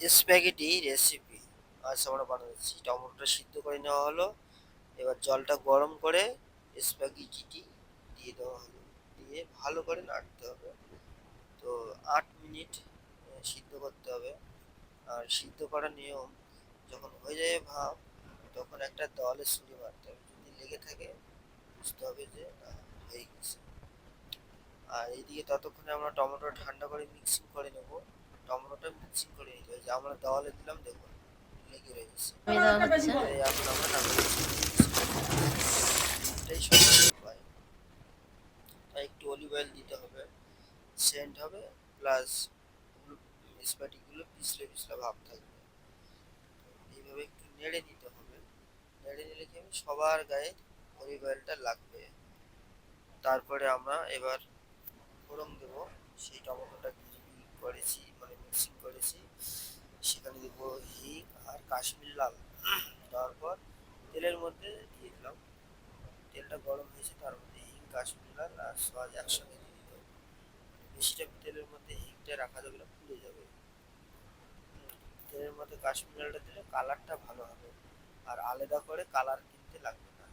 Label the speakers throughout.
Speaker 1: Spaghetti recipe আজ আমরা বানাচ্ছি টমেটোটা সিদ্ধ করে নেওয়া হলো। এবার জলটা গরম করে স্প্যাগেটিটি দিয়ে দেওয়া হলো। দিয়ে ভালো করে নাড়তে হবে। তো আট মিনিট সিদ্ধ করতে হবে। আর সিদ্ধ করার নিয়ম, যখন হয়ে যায় ভাব, তখন একটা দলে ছুরি মারতে হবে। যদি লেগে থাকে, বুঝতে হবে যে হয়ে গেছে। আর এইদিকে ততক্ষণে আমরা টমেটো ঠান্ডা করে মিক্সিং করে নেব। টমেটোটা মিক্সিং করে নিতে হবে যে আমরা দেওয়ালে দিলাম দেখুন লেগে রয়েছে। এখন আমরা এটাই উপায় তাই একটু অলিভ অয়েল দিতে হবে সেন্ট হবে প্লাস স্প্যাটিকগুলো পিছলে পিছলে ভাব থাকবে। এইভাবে একটু নেড়ে নিতে হবে। নেড়ে নিলে কি হবে? সবার গায়ে অলিভ অয়েলটা লাগবে। তারপরে আমরা এবার ফোড়ন দেব সেই টমেটোটা গ্রেভি করেছি মানে মিক্সিং করেছি সেখানে দেবো হিং আর কাশ্মীর লাল। দেওয়ার পর তেলের মধ্যে দিয়ে দিলাম। তেলটা গরম হয়েছে, তার মধ্যে হিং, কাশ্মীর লাল আর সয়াজ একসঙ্গে দিয়ে দিতে বেশিটা তেলের মধ্যে হিংটা রাখা যাবে না, পুড়ে যাবে। তেলের মধ্যে কাশ্মীর লালটা দিলে কালারটা ভালো হবে। আর আলাদা করে কালার কিনতে লাগবে না।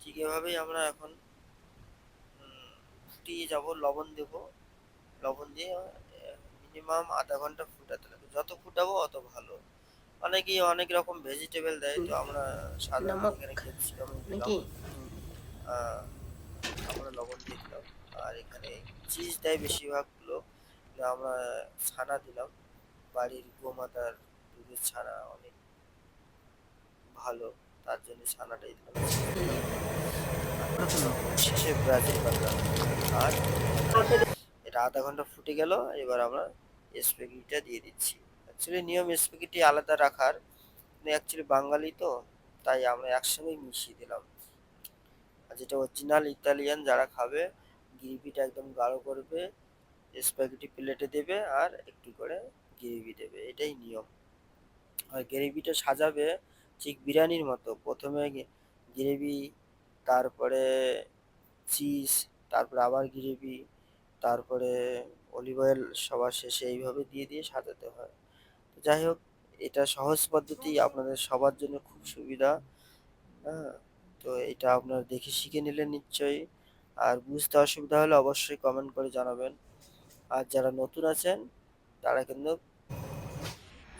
Speaker 1: ঠিক এভাবেই আমরা এখন ফুটিয়ে যাব, লবণ দেব। লবণ দিয়ে মিনিমাম আধা ঘণ্টা ফুটাতে লাগবে যত ফুটাবো অত ভালো। অনেকেই অনেক রকম ভেজিটেবল দেয় তো আমরা সাধারণত
Speaker 2: নমক
Speaker 1: এখানে ক্যাপসিকাম আমরা লবণ দিলাম আর এখানে চিজ দেয় বেশিরভাগ লোক আমরা ছানা দিলাম। বাড়ির গোমাতার দুধের ছানা অনেক ভালো তার জন্য ছানাটাই দিলাম। শেষে ব্রাজিল বাদাম আর আধা ঘণ্টা ফুটে গেল, এবার আমরা স্প্যাগেটিটা দিয়ে দিচ্ছি। অ্যাকচুয়ালি নিয়ম স্প্যাগেটি আলাদা রাখার অ্যাকচুয়ালি বাঙালি তো, তাই আমরা একসঙ্গেই মিশিয়ে দিলাম। আর যেটা অরিজিনাল ইতালিয়ান যারা খাবে, গ্রেভিটা একদম গাঢ় করবে স্প্যাগেটি প্লেটে দেবে আর একটু করে গ্রেভি দেবে, এটাই নিয়ম। আর গ্রেভিটা সাজাবে ঠিক বিরিয়ানির মতো। প্রথমে গ্রেভি তারপরে চিজ তারপরে আবার গ্রেভি তারপরে অলিভ অয়েল সবার শেষে এইভাবে দিয়ে দিয়ে সাজাতে হয়। যাই হোক, এটা সহজ পদ্ধতি, আপনাদের সবার জন্য খুব সুবিধা। হ্যাঁ তো এটা আপনারা দেখে শিখে নিলেন নিশ্চয়ই। আর বুঝতে অসুবিধা হলে অবশ্যই কমেন্ট করে জানাবেন। আর যারা নতুন আছেন, তারা কিন্তু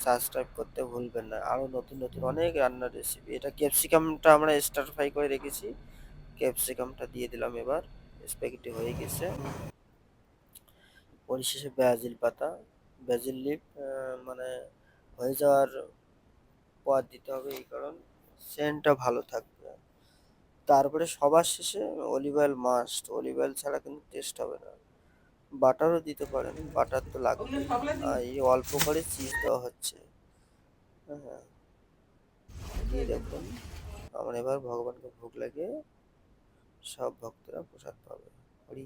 Speaker 1: সাবস্ক্রাইব করতে ভুলবেন না। আরও নতুন নতুন অনেক রান্নার রেসিপি এটা ক্যাপসিকামটা আমরা স্টার ফ্রাই করে রেখেছি। ক্যাপসিকামটা দিয়ে দিলাম এবার। স্প্যাগেটি হয়ে গেছে। পরিশেষে ব্রাজিল পাতা। ব্রাজিল লিপ মানে হয়ে যাওয়ার পর দিতে হবে এই কারণ সেন্টটা ভালো থাকবে। তারপরে সবার শেষে olive oil must olive oil ছাড়া কিন্তু টেস্ট হবে না। বাটারও দিতে পারেন, বাটার তো লাগবে। এই অল্প করে চিজ দেওয়া হচ্ছে। হ্যাঁ। দিয়ে দেখুন, আমরা এবার ভগবানকে ভোগ লাগিয়ে সব ভক্তরা প্রসাদ পাবে। হরি।